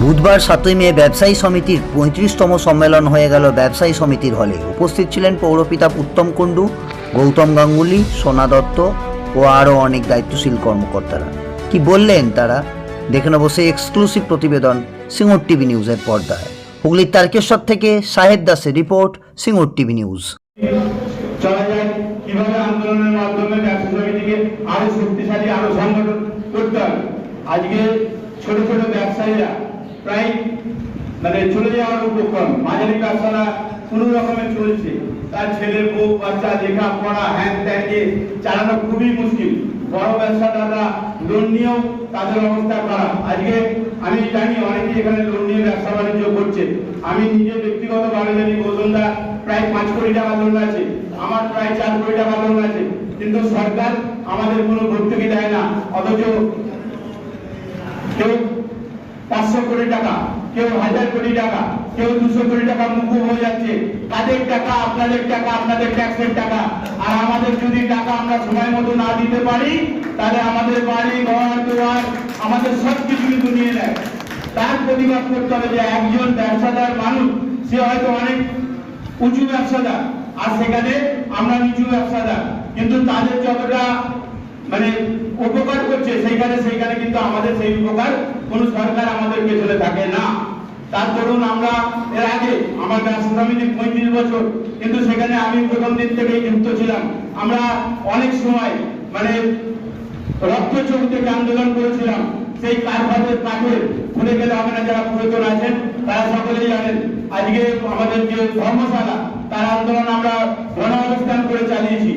বুধবার সাতই মে ব্যবসায়ী সমিতির পঁয়ত্রিশতম সম্মেলন হয়ে গেল ব্যবসায়ী সমিতির হলে। উপস্থিত ছিলেন পৌরপিতা উত্তম কুণ্ডু, গৌতম গাঙ্গুলি, সোনা দত্ত ও আরও অনেক দায়িত্বশীল কর্মকর্তারা। কি বললেন তারা? দেখে নেব সেই এক্সক্লুসিভ প্রতিবেদন সিঙ্গুর টিভি নিউজের পর্দায়। হুগলির তারকেশ্বর থেকে সাহেব দাসের রিপোর্ট, সিঙ্গুর টিভি নিউজ। আরও শক্তিশালী আরও সংগঠন করতে হবে? আজকে ছোট ছোট ব্যবসায়ীরা প্রায় মানে চলে যাওয়ার উপক্রম। মাঝারি ব্যবসারা কোন রকমে চলছে। তার ছেলের বউ, বাচ্চা লেখা পড়া হ্যান দিয়ে চালানো খুবই মুশকিল। বড় ব্যবসাদাররা লোন নিয়েও তাদের অবস্থা করা আজকে আমি জানি অনেকেই এখানে লোন নিয়ে ব্যবসা বাণিজ্য করছে। আমি নিজে ব্যক্তিগতভাবে জানি গৌতমদা প্রায় পাঁচ কোটি টাকা লোন আছে। আমার প্রায় চার কোটি টাকা লোন আছে। কিন্তু সরকার আমাদের কোনো ভর্তুকি দেয় না। অথচ কেউ পাঁচশো কোটি টাকা, কেউ হাজার কোটি টাকা, কেউ দুশো কোটি টাকা মুকুব হয়ে যাচ্ছে। তাদের টাকা, আপনাদের টাকা, আপনাদের ট্যাক্সের টাকা। আর আমাদের যদি টাকা আমরা সময় মতো না দিতে পারি, তাহলে আমাদের বাড়ি, ঘর, দুয়ার, আমাদের সব কিছু কিন্তু নিয়ে নেয়। তার প্রতিবাদ করতে হবে যে একজন ব্যবসাদার মানুষ, সে হয়তো অনেক উঁচু ব্যবসাদার, আর সেখানে আমরা নিচু ব্যবসাদার। কিন্তু তাদের যতটা মানে উপকার করছে, সেইখানে সেইখানে কিন্তু আমাদের সেই উপকার। কোন সরকার আমাদের পেছনে থাকে না। তার দরুন আমরা এর আগে আমার ব্যবসা পঁয়ত্রিশ বছর, কিন্তু সেখানে আমি প্রথম দিন থেকেই যুক্ত ছিলাম। আমরা অনেক সময় মানে রক্ত চোখ থেকে আন্দোলন করেছিলাম। সেই কারবাদের কাঠের খুলে গেলে হবে না যারা পুরাতন আছেন, তারা সকলেই জানেন, আজকে আমাদের যে ধর্মশালা, তার আন্দোলন আমরা গণ অবস্থান করে চালিয়েছি।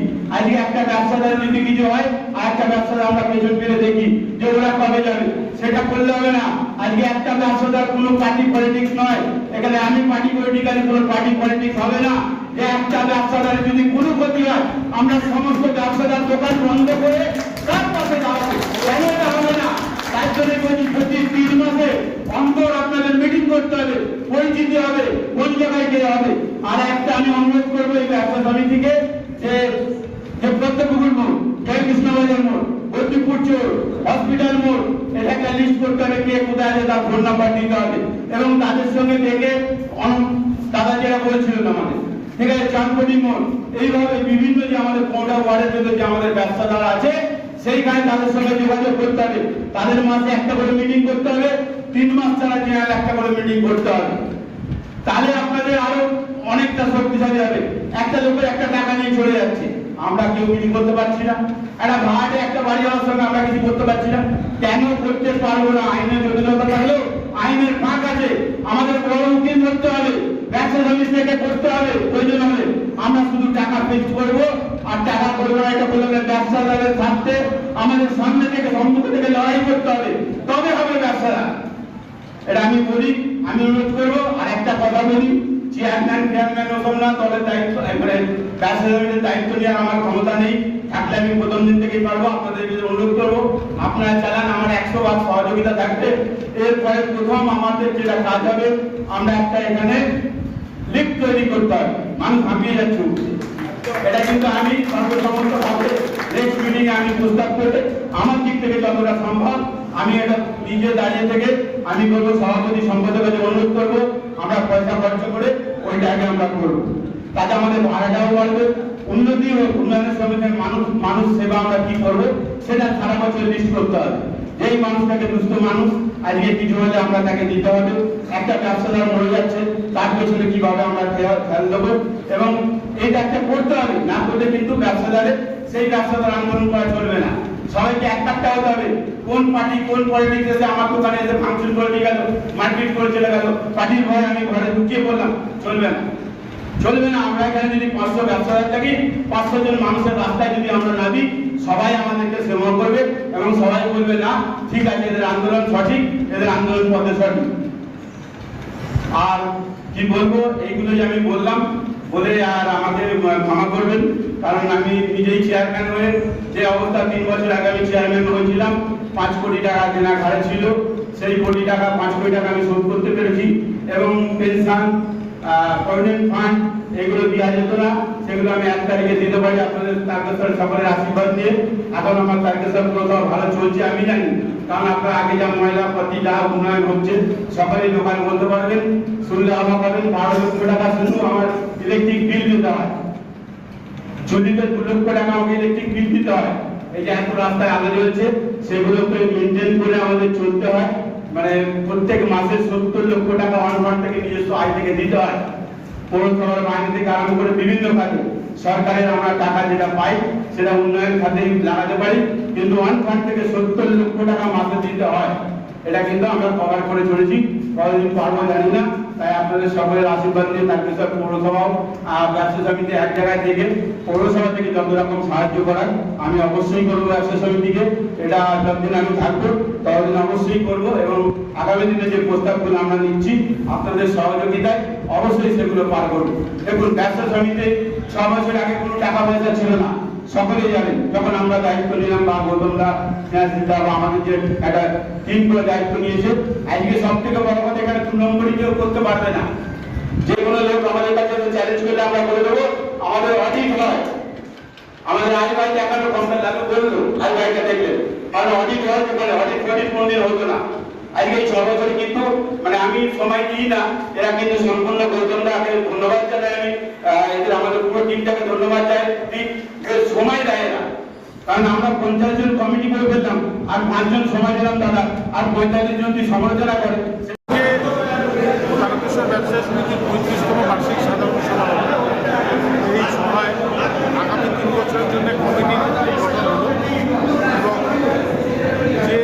একটা ব্যবসাদার যদি কিছু হয় আর একটা ব্যবসাদার আমরা পেছন ফিরে দেখি যে ওরা কবে যাবে। সেটা করলে হবে না। আজকে একটা ব্যবসাদার কোনো পার্টি পলিটিক্স নয়। এখানে আমি পার্টি পলিটিক্যালি কোনো পার্টি পলিটিক্স হবে না। যে একটা ব্যবসাদারের যদি কোনো ক্ষতি হয়, আমরা সমস্ত ব্যবসাদার দোকান বন্ধ করে তার পাশে দাঁড়াবো। কেন হবে না? তার জন্য বলছি, প্রতি তিন মাসে অন্তর আপনাদের মিটিং করতে হবে, পরিচিতি হবে, কোন জায়গায় গিয়ে হবে। আর একটা আমি অনুরোধ করব এই ব্যবসা সমিতিকে যে যে প্রত্যেকপুকুর মোড় জয় কৃষ্ণবাজার মোড় বদ্রিপুর চোর হসপিটাল মোড় এটা লিস্ট করতে হবে কে কোথায় আছে, তার ফোন নাম্বার দিতে হবে। এবং তাদের সঙ্গে দেখে দাদা যেটা বলছিলেন আমাদের। ঠিক আছে চাঁদপটি মোড়, এইভাবে বিভিন্ন যে আমাদের পনেরো ওয়ার্ডের মধ্যে যে আমাদের ব্যবসাদার আছে, সেইখানে তাদের সঙ্গে যোগাযোগ করতে হবে। তাদের মাসে একটা করে মিটিং করতে হবে, তিন মাস ছাড়া জেনারেল একটা করে মিটিং করতে হবে। তাহলে আপনাদের আরও অনেকটা শক্তিশালী হবে। একটা লোকের একটা টাকা নিয়ে চলে যাচ্ছে। আমরা কেউ কিছু করতে পারছি না। একটা ভাড়াটে একটা বাড়ি যাওয়ার সঙ্গে আমরা কিছু করতে পারছি না। কেন করতে পারব না? আইনের জটিলতা থাকলেও আইনের ফাঁক আছে। আমাদের বড় উকিল হবে। ব্যবসা সমিতি থেকে করতে হবে। প্রয়োজন আমরা শুধু টাকা ফিক্স করব। আর টাকা করব না, এটা বলে ব্যবসাদারের স্বার্থে। আমাদের সামনে থেকে, সম্মুখ থেকে লড়াই করতে হবে। তবে হবে ব্যবসাদার। এটা আমি বলি, আমি অনুরোধ করব। আর একটা কথা বলি চেয়ারম্যান চেয়ারম্যান না দলের দায়িত্ব মানে দায়িত্ব নেওয়ার আমার ক্ষমতা নেই আমি প্রথম দিন থেকেই পারব, আপনাদের অনুরোধ করব, আপনারা চালান, আমার সহযোগিতা থাকবে। প্রথম আমাদের কাজ হবে, আমরা একটা এখানে তৈরি করতে হবে এটা কিন্তু আমি আমি প্রস্তাব আমার দিক থেকে যতটা সম্ভব, আমি এটা দাঁড়িয়ে থেকে আমি বলব সভাপতি সম্পাদকের অনুরোধ করব, আমরা পয়সা খরচ করে ওইটা আগে আমরা করব। তাতে আমাদের ভাড়াটাও বাড়বে, উন্নতি হোক উন্নয়নের সঙ্গে মানুষ মানুষ সেবা আমরা কি করব, সেটা সারা বছর লিস্ট করতে হবে। যেই মানুষটাকে দুস্থ মানুষ, আজকে কিছু হলে আমরা তাকে দিতে হবে। একটা ব্যবসাদার মরে যাচ্ছে, তার পেছনে কীভাবে আমরা খেয়াল দেবো? এবং এটা একটা করতে হবে, না করলে কিন্তু ব্যবসাদারে সেই ব্যবসাদার আন্দোলন করা চলবে না। সবাইকে এক একটা হতে হবে, কোন পার্টি কোন পলিটিক্স এসে আমার দোকানে এসে ফাংশন করে দিয়ে গেল, মারপিট করে চলে গেল পার্টির ভয়ে আমি ঘরে ঢুকিয়ে পড়লাম, চলবে না। চলবে না, আমরা এখানে যদি পাঁচশো ব্যবসাদার থাকি, পাঁচশো জন মানুষের রাস্তায় যদি আমরা নামি সবাই আমাদেরকে সেবা করবে এবং সবাই বলবে, না, ঠিক আছে, এদের আন্দোলন সঠিক, এদের আন্দোলন পথে সঠিক। আর কি বলব, এইগুলো যে আমি বললাম, বলে আর আমাকে ক্ষমা করবেন, কারণ আমি নিজেই চেয়ারম্যান হয়ে যে অবস্থা তিন বছর আগে আমি চেয়ারম্যান হয়েছিলাম, পাঁচ কোটি টাকা কেনা ঘাড়ে ছিল, সেই কোটি টাকা, পাঁচ কোটি টাকা আমি শোধ করতে পেরেছি এবং পেনশন প্রভিডেন্ট ফান্ড এগুলো দেওয়া যেত না। সেগুলো আমি এক তারিখে দিতে পারি। আপনাদের তারকেশ্বর সকলের আশীর্বাদ নিয়ে। এখন আমার তারকেশ্বর কোথাও ভালো চলছে, আমি জানি। কারণ আপনার আগে যা ময়লা প্রতি যা উন্নয়ন হচ্ছে সকালে দোকানে বলতে পারবেন। শুনলে আমার পাবেন বারো লক্ষ টাকা শুধু আমার ইলেকট্রিক বিল দিতে হয়। চল্লিশে দু লক্ষ টাকা আমাকে ইলেকট্রিক বিল দিতে হয়। এই যে এত রাস্তায় আলো জ্বলছে, সেগুলোকে মেনটেন করে আমাদের চলতে হয়। মানে প্রত্যেক মাসে সত্তর লক্ষ টাকা ওয়ান থেকে নিজস্ব আয় থেকে দিতে হয়। পৌরসভার বাইরে থেকে আরম্ভ করে বিভিন্ন কাজে সরকারের আমরা টাকা যেটা পাই, সেটা উন্নয়ন খাতে লাগাতে পারি। কিন্তু ওয়ান ফান্ড থেকে সত্তর লক্ষ টাকা মাসে দিতে হয়। এটা কিন্তু আমরা কভার করে চলেছি। কতদিন পারব জানি না। তাই আপনাদের সকলের আশীর্বাদ নিয়ে তার বিষয়ে পৌরসভাও আহ, ব্যবসা সমিতি এক জায়গায় থেকে পৌরসভা থেকে যত রকম সাহায্য করার আমি অবশ্যই করব ব্যবসা সমিতিকে। এটা যতদিন আমি থাকব ততদিন অবশ্যই করব এবং আগামী দিনে যে প্রস্তাবগুলো আমরা নিচ্ছি আপনাদের সহযোগিতায় অবশ্যই সেগুলো পার করব। দেখুন ব্যবসা সমিতি ছ বছর আগে কোনো টাকা পয়সা ছিল না। সকলেই জানেন যখন আমরা দায়িত্ব নিলাম বা গৌতমদা বা আমাদের যে একটা টিম করে দায়িত্ব নিয়েছে আজকে সব থেকে বড় কথা নম্বরই কেউ করতে পারবে না। যে কোনো লোক আমাদের কাছে চ্যালেঞ্জ করলে আমরা বলে দেবো, আমাদের অডিট হয়। আমাদের আই ভাই দেখানো কমপ্লেন লাগু করল আই ভাইকে দেখলেন। কারণ অডিট হয় মানে অডিট ফডিট কোনোদিন হতো না। আজকে এই ছ বছরে কিন্তু মানে আমি সময় দিই না, এরা কিন্তু সম্পূর্ণ গৌতমদাকে ধন্যবাদ জানাই আমি। এদের আমাদের পুরো টিমটাকে ধন্যবাদ যে সময় দেয় না। কারণ আমরা পঞ্চাশ জন কমিটি করে ফেললাম, আর পাঁচজন সময় দিলাম দাদা। আর পঁয়তাল্লিশ জন যদি সমালোচনা করে তারকেশ্বর ব্যবসায়ী সমিতির পঁয়ত্রিশতম বার্ষিক সাধারণ সভা হলো। এই সভায় আগামী তিন বছরের জন্য কমিটি গঠন হলো এবং যে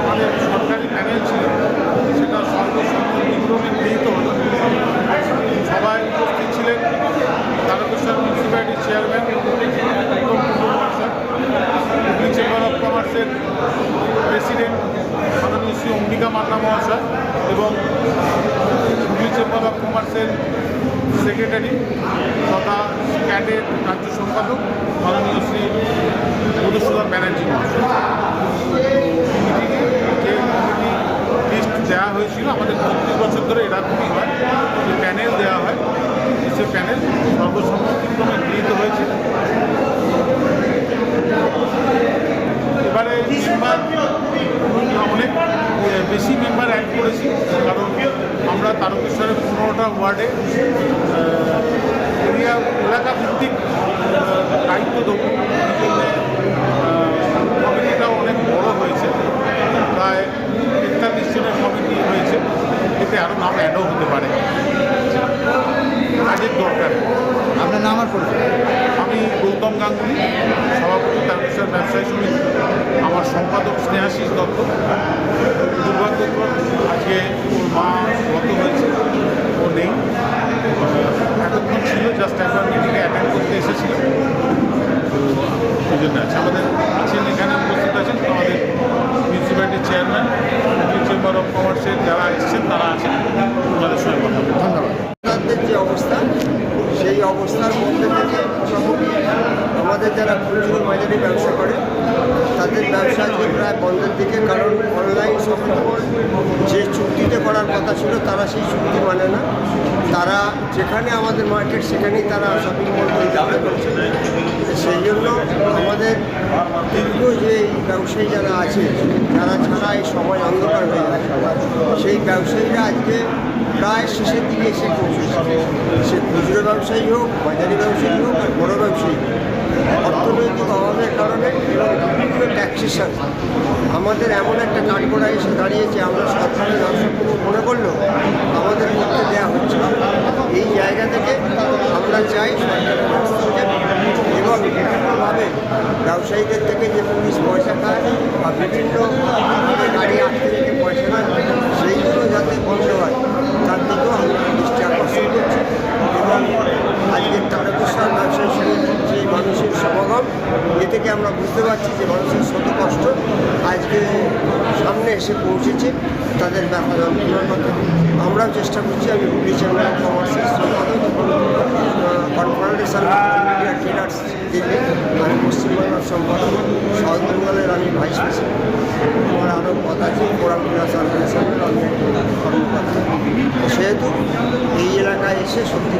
আমাদের সরকারি প্যানেল ছিল সেটা সর্বসম্মতিক্রমে গৃহীত হলো সভায় উপস্থিত ছিলেন তারকেশ্বর মিউনিসিপ্যালিটির চেয়ারম্যান উত্তম কুণ্ডু মহাশয় হুগলি চেম্বার অফ কমার্সের প্রেসিডেন্ট মাননীয় শ্রী অম্বিকা মান্না মহাশয় এবং হুগলি চেম্বার অফ কমার্সের সেক্রেটারি তথা ক্যাডের রাজ্য সম্পাদক মাননীয় শ্রী মধুসূদন ব্যানার্জি লিস্ট দেওয়া হয়েছিল, আমাদের পঁয়ত্রিশ বছর ধরে এরকমই হয়, যে প্যানেল দেওয়া হয় সে প্যানেল সর্বসম্মতিক্রমে গৃহীত হয়েছে। এবারে মেম্বার অনেক বেশি মেম্বার অ্যাড করেছি, কারণ আমরা তারকেশ্বরের পনেরোটা ওয়ার্ডে এরিয়া, এলাকা ভিত্তিক দায়িত্ব দেবো এই জন্যে কমিটিটাও অনেক বড় হয়েছে প্রায় তেতাল্লিশ জনের কমিটি হয়েছে এতে আরও নাম অ্যাডও হতে পারে। কাজের দরকার। আপনার নাম আর পরিচয়? আমি গৌতম গাঙ্গুলি সভাপতি তারকেশ্বর ব্যবসায়ী সমিতি। আমার সম্পাদক স্নেহাশিস দত্ত। দুর্ভাগ্যক্রম আজকে ওর মা গত হয়েছে। ও নেই। এতক্ষণ ছিল জাস্ট একবার মিটিংয়ে অ্যাটেন্ড করতে এসেছিল তো এই জন্য আছে। আমাদের আছেন এখানে উপস্থিত আছেন। আমাদের মিউনিসিপ্যালিটির চেয়ারম্যান চেম্বার অফ কমার্সের যারা এসেছেন তারা আছেন। ওনাদের সঙ্গে কথা ধন্যবাদ। তাদের যে অবস্থা সেই অবস্থার মধ্যে থেকে মোটামুটি আমাদের যারা খুচরো বাজারে ব্যবসা করে তাদের ব্যবসা আজকে প্রায় বন্ধের দিকে কারণ অনলাইন শপিং মল যে চুক্তিতে করার কথা ছিল তারা সেই চুক্তি মানে না। তারা যেখানে আমাদের মার্কেট সেখানেই তারা শপিং মল তৈরি করছে সেই জন্য আমাদের দীর্ঘ যে ব্যবসায়ী যারা আছে, যারা ছাড়া এই সময় অন্ধকার হয়ে গেছে, সেই ব্যবসায়ীরা আজকে প্রায় শেষের দিকে এসে পৌঁছেছে। সে খুচরো ব্যবসায়ী হোক, বাজারি ব্যবসায়ী হোক আর বড়ো ব্যবসায়ী অর্থনৈতিক অভাবের কারণে এবং বিভিন্ন ট্যাক্সেশন আমাদের এমন একটা কাঠগোড়া এসে দাঁড়িয়েছে, আমরা সরকারের ব্যবসাগুলো মনে করলেও আমাদের করতে দেওয়া হচ্ছে না। এই জায়গা থেকে আমরা চাই সরকারের ব্যবস্থা থেকে এবং বিভিন্নভাবে ব্যবসায়ীদের থেকে যে পুলিশ পয়সা খায় বা বিভিন্নভাবে গাড়ি আটকে রেখে পয়সা নেয় সেইগুলো যাতে বন্ধ হয় তার দিকেও আমরা দৃষ্টি আকর্ষণ করছি এবং আজকে তারকেশ্বর ব্যবসায়ী সমিতির যে মানুষের সমাগম এ থেকে আমরা বুঝতে পারছি যে মানুষের শত কষ্ট আজকে সামনে এসে পৌঁছেছে, তাদের ব্যথা যন্ত্রণার কথা আমরাও চেষ্টা করছি, আমি হুগলি চেম্বার অফ কমার্সের সম্পাদক কনফারেন্সেশন ইন্ডিয়া ট্রেডার্স দিল্লি আমি পশ্চিমবাংলার সম্পাদক সাউথ বেঙ্গলের আমি ভাইস প্রেসিডেন্ট আমার আরও কথা আছে ফোরাম ফিনান্স অর্গানাইজেশনের আমি কর্মকর্তা। সেহেতু এই এলাকায় এসে সত্যি